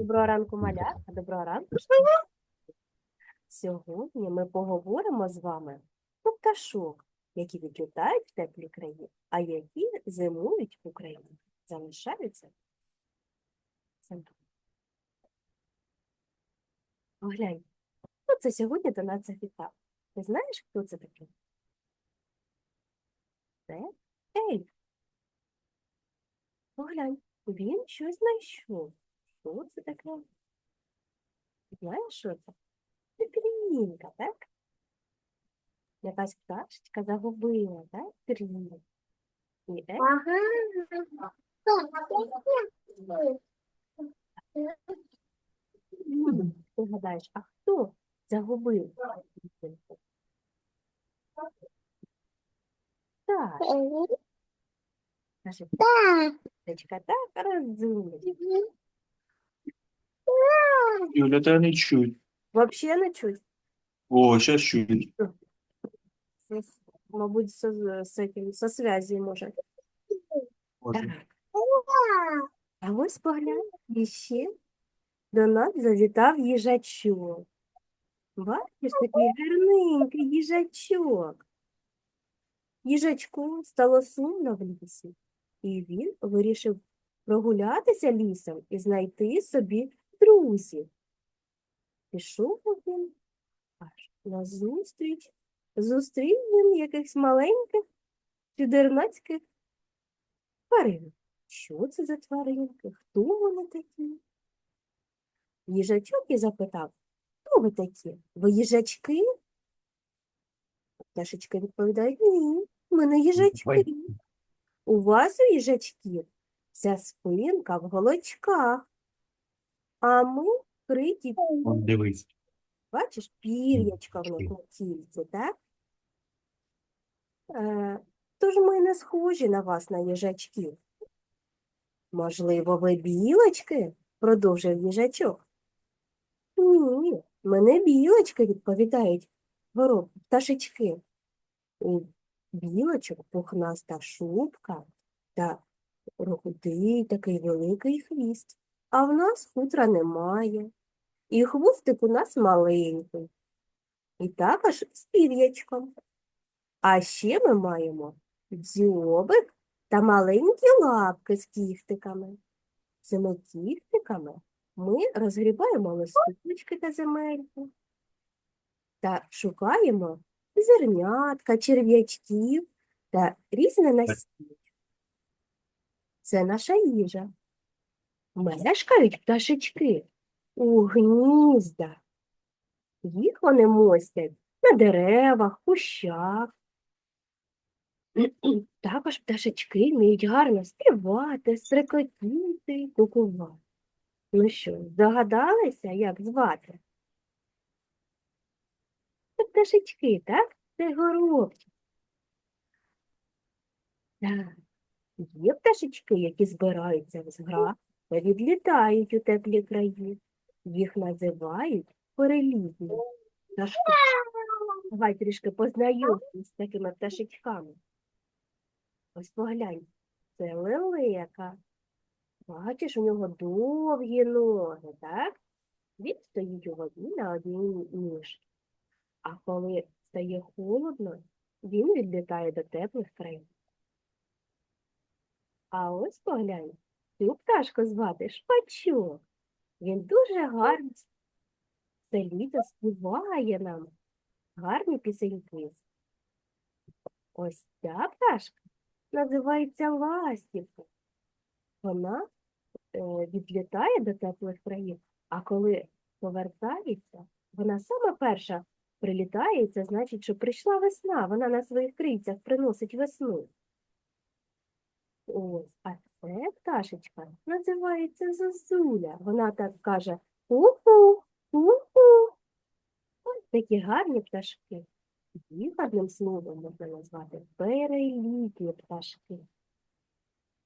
Доброго ранку, малятка, доброго ранку. Сьогодні ми поговоримо з вами про пташок, які відлітають в теплі краї, а які зимують в Україні. Залишаються. Поглянь, хто це сьогодні до нас завітав? Ти знаєш, хто це такий? Це ельф. Поглянь, він щось знайшов. Що це таке? Знаєш, що це? Це пір'їнка, так? Якась пташечка загубила, так? Пір'їнка. І ельф Ага. Ти гадаєш, а хто загубив? пір'їнку? Так, каже, пташечка, так, розумничка. Юля, та не чуть. Вообще не чуть. О, сейчас чуть. Мабуть, со, з этим, со може. Може. А ось поглянь, іще до нас завітав їжачок. Бачиш, такий гарненький їжачок. Їжачку стало сумно в лісі, і він вирішив прогулятися лісом і знайти собі друзів. Пішов він аж назустріч. Зустрів він якихось маленьких чудернацьких тварин. Що це за тваринки? Хто вони такі? Їжачок і запитав, хто ви такі? Ви їжачки? Пташечки відповідають, ні, ми не їжачки. У вас у їжачків вся спинка в голочках, а ми вкриті, дивись. бачиш, пір'ячка в них на тільці, так? Е, тож ми не схожі на вас, на їжачків. Можливо, ви білочки? продовжив їжачок. Ні, ми не білочки, відповідають гороб, пташечки. У білочок пухнаста шубка та рудий такий великий хвіст, а в нас хутра немає. І хвостик у нас маленький, і також з пір'ячком. А ще ми маємо дзьобик та маленькі лапки з кіхтиками. Цими кіхтиками ми розгрібаємо листочки та земельки та шукаємо зернятка, черв'ячків та різне насіння. Це наша їжа. Мешкають пташечки у гніздах. Їх вони мостять на деревах, кущах. Також пташечки вміють гарно співати, стрекотіти, кукувати. Ну що, здогадалися, як звати? Це пташечки, так? Це горобчик. Так. Є пташечки, які збираються в зград та відлітають у теплі краї. Їх називають перелітні пташки. Давай трішки познайомимось з такими пташечками. Ось поглянь, це лелека. Бачиш, у нього довгі ноги, так? Він стоїть у воді на одній ніжці. А коли стає холодно, він відлітає до теплих країн. А ось поглянь, цю пташку звати Шпачок. Він дуже гарно все літо співає нам гарні пісеньки. Ось ця пташка називається ластівка. Вона е, відлітає до теплих країв, а коли повертається, вона сама перша прилітає, і це значить, що прийшла весна, вона на своїх крильцях приносить весну. Ось, а це пташечка називається Зозуля. Вона так каже ку-ку, ку-ку. Ось такі гарні пташки. Їх одним словом можна назвати перелітні пташки.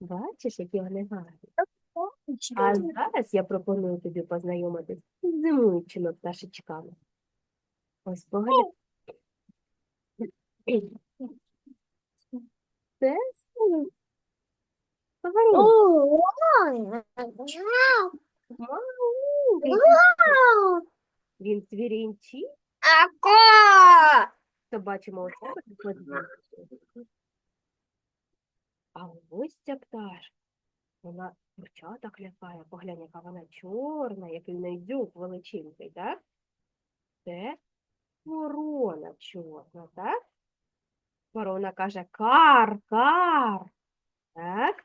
Бачиш, які вони гарні. А зараз я пропоную тобі познайомитись з зимуючими пташечками. Ось поглянь. Це Повернись. Ой, Маленький. Він цвірінчить. Ако! То бачимо у себе на. А ось ця пташка. Вона курчаток лякає. Поглянь, яка вона чорна, який в неї дзюб величенький, так? Це ворона чорна, так? Ворона каже кар, кар. Так?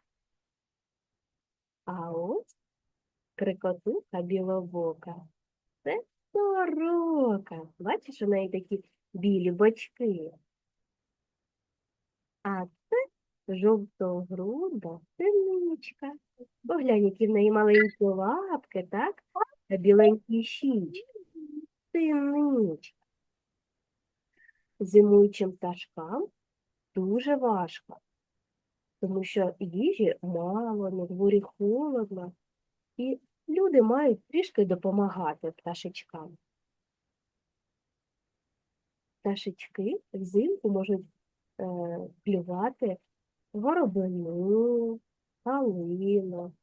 А ось крикотуха білобока. Це сорока. Бачиш, у неї такі білі бочки. А це жовтогруда синичка. Поглянь, які в неї маленькі лапки, так? Та біленькі щічки. Синичка. Зимуючим пташкам дуже важко, тому що їжі мало, на дворі холодно, і люди мають трішки допомагати пташечкам. Пташечки взимку можуть е, клювати горобину, калину,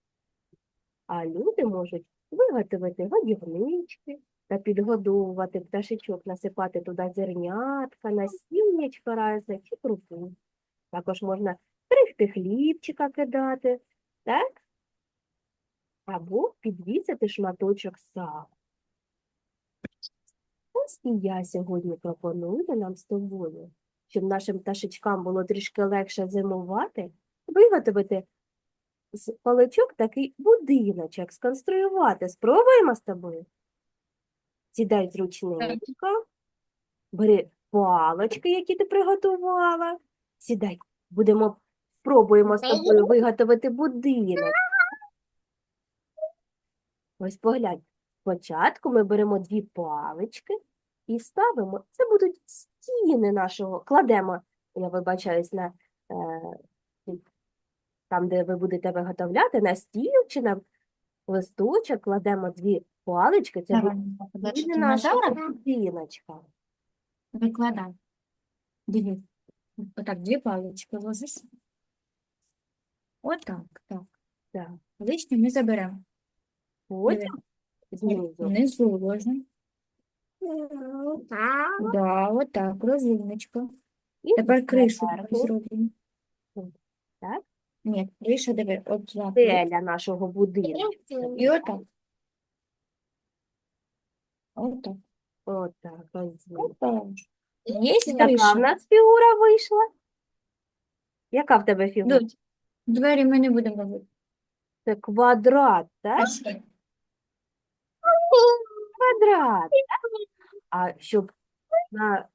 а люди можуть виготовити годівнички та підгодовувати пташечок, насипати туди зернятка, насіннячка разне чи крупу. Також можна крихти хлібчика кидати, так? Або підвісити шматочок сала. Ось і я сьогодні пропоную нам з тобою, щоб нашим пташечкам було трішки легше зимувати, виготовити з паличок такий будиночок, сконструювати. Спробуємо з тобою? Сідай зручненько, бери палочки, які ти приготувала. Сідай, будемо, спробуємо з тобою виготовити будинок. Ось поглянь. Спочатку ми беремо дві палички і ставимо. Це будуть стіни нашого. Кладемо, я вибачаюсь, на е, там, де ви будете виготовляти, на стіл чи на листочок кладемо дві палички. Це Давай, буде стіни нашого динозавра будиночка. викладай. Дивись. Отак, дві палички ложиш. Отак, так. Так. Лишнє ми заберемо. Потім знизу. Внизу ложимо. Да, отак, розумничка. І Тепер кришу зверху зробимо. Так. Ні, криша, диви, от так. стеля нашого будинку. І отак. Отак. Отак, ось знизу. Є Яка в криша. нас фігура вийшла? Яка в тебе фігура? Дуть, двері ми не будемо робити. Це квадрат, так? Квадрат. А щоб на,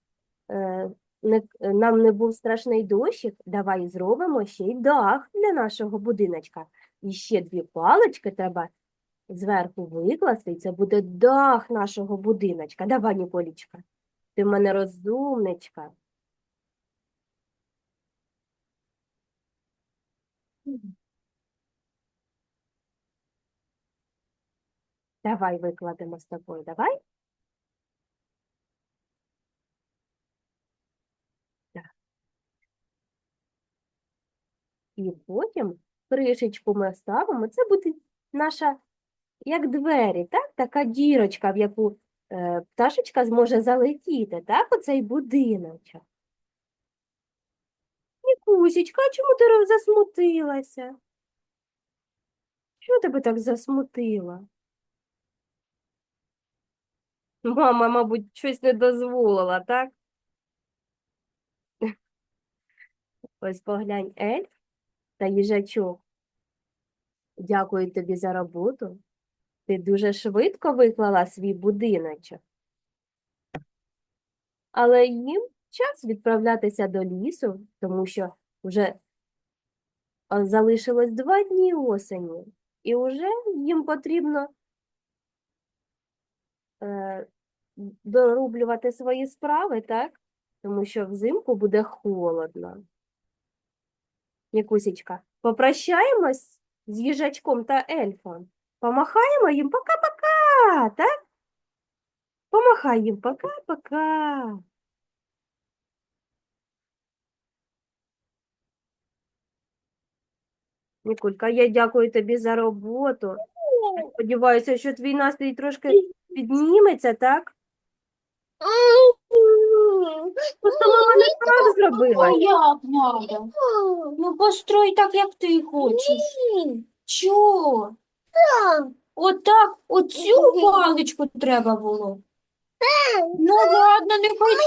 е, не, нам не був страшний дощик, давай зробимо ще й дах для нашого будиночка. І ще дві палички треба зверху викласти, і це буде дах нашого будиночка. Давай, Ніколічка, ти в мене розумничка. Давай викладемо з тобою, давай. Так. І потім кришечку ми ставимо. Це буде наша, як двері, так? Така дірочка, в яку е, пташечка зможе залетіти, так? Оцей будиночок. Нікусічка, а чому ти засмутилася? Що тебе так засмутило? Мама, мабуть, щось не дозволила, так? Ось поглянь, ельф та їжачок. Дякую тобі за роботу. Ти дуже швидко виклала свій будиночок. Але їм час відправлятися до лісу, тому що вже залишилось два дні осені, і вже їм потрібно е, дороблювати свої справи, так? Тому що взимку буде холодно. Якусічка, попрощаємось з їжачком та ельфом. Помахаємо їм пока-пока, так? Помахай їм пока-пока. Нікулька, я дякую тобі за роботу. Сподіваюся, що твій настрій трошки підніметься, так? Просто мама не так зробила. Як надо? Ну построй так, як ти хочеш. Чого? Отак, оцю паличку треба було. Ну ладно,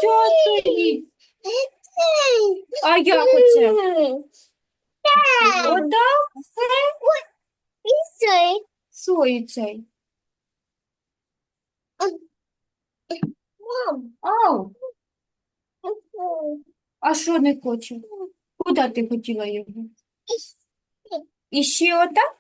ця стоїть. А як оце? Отак сої цей. Ау, а що не хоче? Куди ти хотіла його? І ще отак?